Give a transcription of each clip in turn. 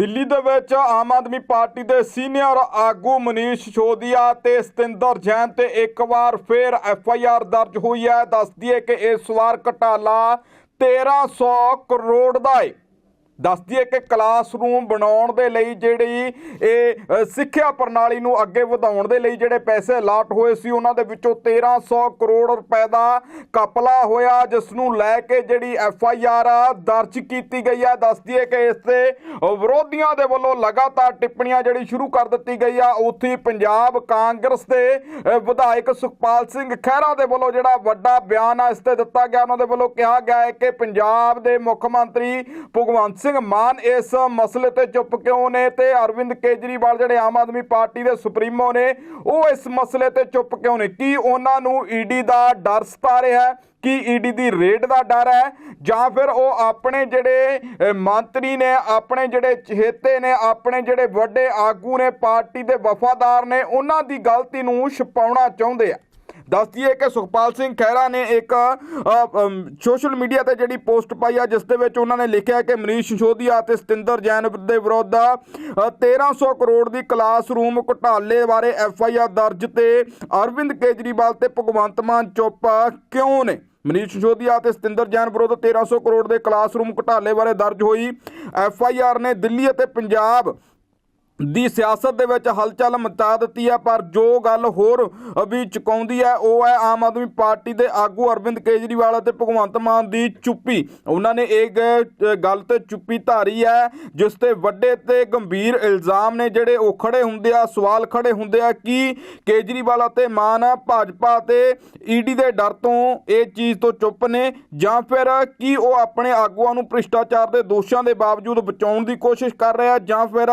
ਦਿੱਲੀ ਦੇ ਵਿੱਚ ਆਮ ਆਦਮੀ ਪਾਰਟੀ ਦੇ ਸੀਨੀਅਰ ਆਗੂ ਮਨੀਸ਼ ਸ਼ੋਦੀਆ ਤੇ ਸਤਿੰਦਰ ਜੈਨ ਤੇ ਇੱਕ ਵਾਰ ਫੇਰ ਐਫ ਆਈ ਆਰ ਦਰਜ ਹੋਈ ਹੈ। ਦੱਸਦੀ ਹੈ ਕਿ ਇਸ ਵਾਰ ਘਟਾਲਾ 1300 ਕਰੋੜ ਦਾ ਹੈ ਦੱਸਦੀ ਹੈ ਕਿ ਕਲਾਸਰੂਮ ਬਣਾਉਣ ਦੇ ਲਈ ਜਿਹੜੀ ਇਹ ਸਿੱਖਿਆ ਪ੍ਰਣਾਲੀ ਨੂੰ ਅੱਗੇ ਵਧਾਉਣ ਦੇ ਲਈ ਜਿਹੜੇ ਪੈਸੇ ਅਲਾਟ ਹੋਏ ਸੀ, ਉਹਨਾਂ ਦੇ ਵਿੱਚੋਂ 1300 ਕਰੋੜ ਰੁਪਏ ਦਾ ਕਪਲਾ ਹੋਇਆ। ਜਿਸ ਨੂੰ ਲੈ ਕੇ ਜਿਹੜੀ ਐਫ ਆਈ ਆਰ ਦਰਜ ਕੀਤੀ ਗਈ ਹੈ ਦੱਸਦੀ ਹੈ ਕਿ ਇਸ ਤੇ ਵਿਰੋਧੀਆਂ ਦੇ ਵੱਲੋਂ ਲਗਾਤਾਰ ਟਿੱਪਣੀਆਂ ਜਿਹੜੀ ਸ਼ੁਰੂ ਕਰ ਦਿੱਤੀ ਗਈ ਆ। ਉੱਥੇ ਪੰਜਾਬ ਕਾਂਗਰਸ ਦੇ ਵਿਧਾਇਕ ਸੁਖਪਾਲ ਸਿੰਘ ਖਹਿਰਾ ਦੇ ਵੱਲੋਂ ਜਿਹੜਾ ਵੱਡਾ ਬਿਆਨ ਆ, ਇਸ ਤੇ ਦਿੱਤਾ ਗਿਆ। ਉਹਨਾਂ ਦੇ ਵੱਲੋਂ ਕਿਹਾ ਗਿਆ ਹੈ ਕਿ ਪੰਜਾਬ ਦੇ ਮੁੱਖ ਮੰਤਰੀ ਭਗਵੰਤ ਸਿੰਘ ਮਾਨ ਇਸ ਮਸਲੇ ਤੇ ਚੁੱਪ ਕਿਉਂ ਨੇ ਤੇ ਅਰਵਿੰਦ ਕੇਜਰੀਵਾਲ ਜਿਹੜੇ ਆਮ ਆਦਮੀ ਪਾਰਟੀ ਦੇ ਸੁਪਰੀਮੋ ਨੇ, ਉਹ ਇਸ ਮਸਲੇ ਤੇ ਚੁੱਪ ਕਿਉਂ ਨੇ? ਕੀ ਉਹਨਾਂ ਨੂੰ ਈਡੀ ਦਾ ਡਰ ਸਤਾ ਰਿਹਾ ਹੈ? ਕੀ ਈਡੀ ਦੀ ਰੇਡ ਦਾ ਡਰ ਹੈ? ਜਾਂ ਫਿਰ ਉਹ ਆਪਣੇ ਜਿਹੜੇ ਮੰਤਰੀ ਨੇ, ਆਪਣੇ ਜਿਹੜੇ ਚਹੇਤੇ ਨੇ, ਆਪਣੇ ਜਿਹੜੇ ਵੱਡੇ ਆਗੂ ਨੇ, ਪਾਰਟੀ ਦੇ ਵਫਾਦਾਰ ਨੇ, ਉਹਨਾਂ ਦੀ ਗਲਤੀ ਨੂੰ ਛੁਪਾਉਣਾ ਚਾਹੁੰਦੇ ਆ? ਦੱਸਦੀਏ ਕਿ ਸੁਖਪਾਲ ਸਿੰਘ ਖਹਿਰਾ ਨੇ ਇੱਕ ਸੋਸ਼ਲ ਮੀਡੀਆ ਤੇ ਜਿਹੜੀ ਪੋਸਟ ਪਾਈ ਆ ਜਿਸ ਦੇ ਵਿੱਚ ਉਹਨਾਂ ਨੇ ਲਿਖਿਆ ਕਿ ਮਨੀਸ਼ ਸਿਸੋਦੀਆ ਅਤੇ ਸਤਿੰਦਰ ਜੈਨ ਦੇ ਵਿਰੁੱਧ ਅ, 1300 ਕਰੋੜ ਦੀ ਕਲਾਸਰੂਮ ਘੁਟਾਲੇ ਬਾਰੇ ਐਫ ਆਈ ਆਰ ਦਰਜ ਤੇ ਅਰਵਿੰਦ ਕੇਜਰੀਵਾਲ ਤੇ ਭਗਵੰਤ ਮਾਨ ਚੁੱਪ ਕਿਉਂ ਨੇ? ਮਨੀਸ਼ ਸਿਸੋਦੀਆ ਅਤੇ ਸਤਿੰਦਰ ਜੈਨ ਵਿਰੁੱਧ 1300 ਕਰੋੜ ਦੇ ਕਲਾਸਰੂਮ ਘੁਟਾਲੇ ਬਾਰੇ ਦਰਜ ਹੋਈ। ਐਫ ਆਈ ਆਰ ਨੇ ਦਿੱਲੀ ਅਤੇ ਪੰਜਾਬ ਦੀ ਸਿਆਸਤ ਦੇ ਵਿੱਚ ਹਲਚਲ ਮਚਾ ਦਿੱਤੀ ਹੈ, ਪਰ ਜੋ ਗੱਲ ਹੋਰ ਵੀ ਚੁਕਾਉਂਦੀ ਹੈ, ਉਹ ਹੈ ਆਮ ਆਦਮੀ ਪਾਰਟੀ ਦੇ ਆਗੂ ਅਰਵਿੰਦ ਕੇਜਰੀਵਾਲ ਅਤੇ ਭਗਵੰਤ ਮਾਨ ਦੀ ਚੁੱਪੀ। ਉਹਨਾਂ ਨੇ ਇਹ ਗੱਲ ਤੇ ਚੁੱਪੀ ਧਾਰੀ ਹੈ, ਜਿਸ ਤੇ ਵੱਡੇ ਤੇ ਗੰਭੀਰ ਇਲਜ਼ਾਮ ਨੇ ਜਿਹੜੇ ਉਹ ਖੜੇ ਹੁੰਦੇ ਆ, ਸਵਾਲ ਖੜੇ ਹੁੰਦੇ ਆ ਕਿ ਕੇਜਰੀਵਾਲ ਅਤੇ ਮਾਨ ਭਾਜਪਾ ਤੇ ਈਡੀ ਦੇ ਡਰ ਤੋਂ ਇਹ ਚੀਜ਼ ਤੋਂ ਚੁੱਪ ਨੇ ਜਾਂ ਫਿਰ ਕੀ ਉਹ ਆਪਣੇ ਆਗੂਆਂ ਨੂੰ ਭ੍ਰਿਸ਼ਟਾਚਾਰ ਦੇ ਦੋਸ਼ਾਂ ਦੇ ਬਾਵਜੂਦ ਬਚਾਉਣ ਦੀ ਕੋਸ਼ਿਸ਼ ਕਰ ਰਿਹਾ ਜਾਂ ਫਿਰ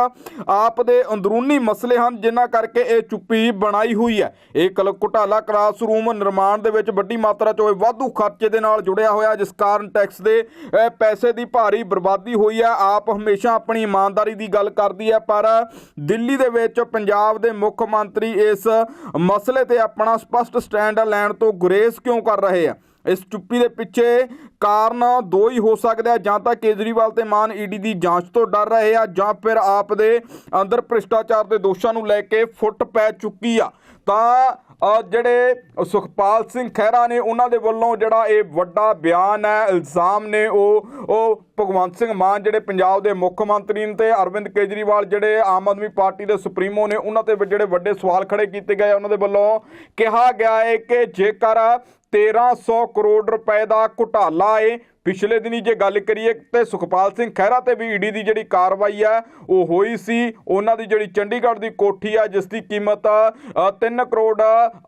ਆਪ ਆਪ ਦੇ ਅੰਦਰੂਨੀ ਮਸਲੇ ਹਨ, ਜਿਨ੍ਹਾਂ ਕਰਕੇ ਇਹ ਚੁੱਪੀ ਬਣਾਈ ਹੋਈ ਹੈ। ਇਹ ਕਲ ਘੁਟਾਲਾ ਕਲਾਸਰੂਮ ਨਿਰਮਾਣ ਦੇ ਵਿੱਚ ਵੱਡੀ ਮਾਤਰਾ 'ਚ ਹੋਏ ਵਾਧੂ ਖਰਚੇ ਦੇ ਨਾਲ ਜੁੜਿਆ ਹੋਇਆ, ਜਿਸ ਕਾਰਨ ਟੈਕਸ ਦੇ ਪੈਸੇ ਦੀ ਭਾਰੀ ਬਰਬਾਦੀ ਹੋਈ ਹੈ। ਆਪ ਹਮੇਸ਼ਾ ਆਪਣੀ ਇਮਾਨਦਾਰੀ ਦੀ ਗੱਲ ਕਰਦੀ ਹੈ, ਪਰ ਦਿੱਲੀ ਦੇ ਵਿੱਚ ਪੰਜਾਬ ਦੇ ਮੁੱਖ ਮੰਤਰੀ ਇਸ ਮਸਲੇ ਤੇ ਆਪਣਾ ਸਪਸ਼ਟ ਸਟੈਂਡ ਲੈਣ ਤੋਂ ਗੁਰੇਜ਼ ਕਿਉਂ ਕਰ ਰਹੇ ਆ? ਇਸ ਚੁੱਪੀ ਦੇ ਪਿੱਛੇ ਕਾਰਨ ਦੋ ਹੀ ਹੋ ਸਕਦੇ ਆ, ਜਾਂ ਤਾਂ ਕੇਜਰੀਵਾਲ ਤੇ ਮਾਨ ਈਡੀ ਦੀ ਜਾਂਚ ਤੋਂ ਡਰ ਰਹੇ ਆ, ਜਾਂ ਫਿਰ ਆਪ ਦੇ ਅੰਦਰ ਭ੍ਰਿਸ਼ਟਾਚਾਰ ਦੇ ਦੋਸ਼ਾਂ ਨੂੰ ਲੈ ਕੇ ਫੁੱਟ ਪੈ ਚੁੱਕੀ ਆ। ਤਾਂ ਜਿਹੜੇ ਸੁਖਪਾਲ ਸਿੰਘ ਖਹਿਰਾ ਨੇ ਉਹਨਾਂ ਦੇ ਵੱਲੋਂ ਜਿਹੜਾ ਇਹ ਵੱਡਾ ਬਿਆਨ ਹੈ, ਇਲਜ਼ਾਮ ਨੇ ਉਹ ਉਹ ਭਗਵੰਤ ਸਿੰਘ ਮਾਨ ਜਿਹੜੇ ਪੰਜਾਬ ਦੇ ਮੁੱਖ ਮੰਤਰੀ ਨੇ ਤੇ ਅਰਵਿੰਦ ਕੇਜਰੀਵਾਲ ਜਿਹੜੇ ਆਮ ਆਦਮੀ ਪਾਰਟੀ ਦੇ ਸੁਪਰੀਮੋ ਨੇ, ਉਹਨਾਂ ਤੇ ਜਿਹੜੇ ਵੱਡੇ ਸਵਾਲ ਖੜੇ ਕੀਤੇ ਗਏ ਉਹਨਾਂ ਦੇ ਵੱਲੋਂ ਕਿਹਾ ਗਿਆ ਹੈ ਕਿ ਜੇਕਰ 1300 ਕਰੋੜ ਰੁਪਏ ਦਾ ਘੁਟਾਲਾ ਏ ਪਿਛਲੇ ਦਿਨੀ ਜੇ ਗੱਲ ਕਰੀਏ ਤੇ ਸੁਖਪਾਲ ਸਿੰਘ ਖਹਿਰਾ ਤੇ ਵੀ ਈਡੀ ਦੀ ਜਿਹੜੀ ਕਾਰਵਾਈ ਆ, ਉਹ ਹੋਈ ਸੀ। ਉਹਨਾਂ ਦੀ ਜਿਹੜੀ ਚੰਡੀਗੜ੍ਹ ਦੀ ਕੋਠੀ ਆ, ਜਿਸ ਦੀ ਕੀਮਤ 3 ਕਰੋੜ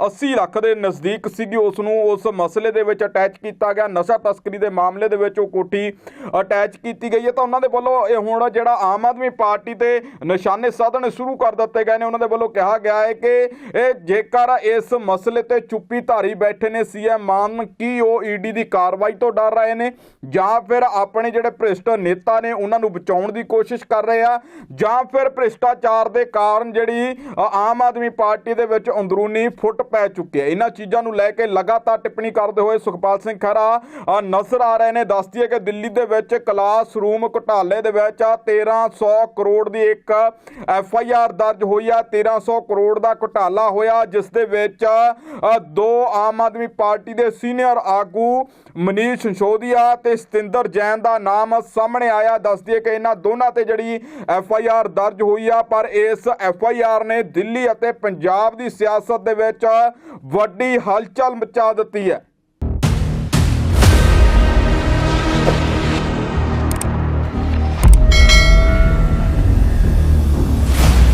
80 ਲੱਖ ਦੇ ਨਜ਼ਦੀਕ ਸੀਗੀ, ਉਸ ਨੂੰ ਉਸ ਮਸਲੇ ਦੇ ਵਿੱਚ ਅਟੈਚ ਕੀਤਾ ਗਿਆ। ਨਸ਼ਾ ਤਸਕਰੀ ਦੇ ਮਾਮਲੇ ਦੇ ਵਿੱਚ ਉਹ ਕੋਠੀ ਅਟੈਚ ਕੀਤੀ ਗਈ ਹੈ। ਤਾਂ ਉਹਨਾਂ ਦੇ ਵੱਲੋਂ ਇਹ ਹੁਣ ਜਿਹੜਾ ਆਮ ਆਦਮੀ ਪਾਰਟੀ ਤੇ ਨਿਸ਼ਾਨੇ ਸਾਧਣੇ ਸ਼ੁਰੂ ਕਰ ਦਿੱਤੇ ਗਏ ਨੇ। ਉਹਨਾਂ ਦੇ ਵੱਲੋਂ ਕਿਹਾ ਗਿਆ ਹੈ ਕਿ ਇਹ ਜੇਕਰ ਇਸ ਮਸਲੇ ਤੇ ਚੁੱਪੀ ਧਾਰੀ ਬੈਠੇ ਨੇ ਸੀਐਮ ਮਾਨ ਕੀ ਉਹ ਈਡੀ ਦੀ ਕਾਰਵਾਈ ਤੋਂ ਡਰ ਰਹੇ ਨੇ? ਜਾਂ ਫਿਰ ਆਪਣੇ ਜਿਹੜੇ ਭ੍ਰਿਸ਼ਟ ਨੇਤਾ ਨੇ ਉਹਨਾਂ ਨੂੰ ਬਚਾਉਣ ਦੀ ਕੋਸ਼ਿਸ਼ ਕਰ ਰਹੇ ਆ, ਜਾਂ ਫਿਰ ਭ੍ਰਿਸ਼ਟਾਚਾਰ ਦੇ ਕਾਰਨ ਜਿਹੜੀ ਆਮ ਆਦਮੀ ਪਾਰਟੀ ਦੇ ਵਿੱਚ ਅੰਦਰੂਨੀ ਫੁੱਟ ਪੈ ਚੁੱਕੀ ਹੈ। ਇਹਨਾਂ ਚੀਜ਼ਾਂ ਨੂੰ ਲੈ ਕੇ ਲਗਾਤਾਰ ਟਿੱਪਣੀ ਕਰਦੇ ਹੋਏ ਸੁਖਪਾਲ ਸਿੰਘ ਖਹਿਰਾ ਨਜ਼ਰ ਆ ਰਹੇ ਨੇ। ਦੱਸਦੀ ਹੈ ਕਿ ਦਿੱਲੀ ਦੇ ਵਿੱਚ ਕਲਾਸ ਰੂਮ ਘੁਟਾਲੇ ਦੇ ਵਿੱਚ 1300 ਕਰੋੜ ਦੀ ਇੱਕ ਐਫ ਆਈ ਆਰ ਦਰਜ ਹੋਈ ਆ। 1300 ਕਰੋੜ ਦਾ ਘੁਟਾਲਾ ਹੋਇਆ, ਜਿਸ ਦੇ ਵਿੱਚ ਦੋ ਆਮ ਆਦਮੀ ਪਾਰਟੀ ਦੇ ਸੀਨੀਅਰ ਆਗੂ ਮਨੀਸ਼ ਸਿੰਸੋਦੀਆ ਤੇ ਸਤਿੰਦਰ ਜੈਨ ਦਾ ਨਾਮ ਸਾਹਮਣੇ ਆਇਆ। ਦੱਸਦੀ ਹੈ ਕਿ ਇਹਨਾਂ ਦੋਨਾਂ ਤੇ ਜਿਹੜੀ ਐਫ ਆਈ ਆਰ ਦਰਜ ਹੋਈ ਆ, ਪਰ ਇਸ ਐਫ ਆਈ ਆਰ ਨੇ ਦਿੱਲੀ ਅਤੇ ਪੰਜਾਬ ਦੀ ਸਿਆਸਤ ਦੇ ਵਿੱਚ ਵੱਡੀ ਹਲਚਲ ਮਚਾ ਦਿੱਤੀ ਹੈ।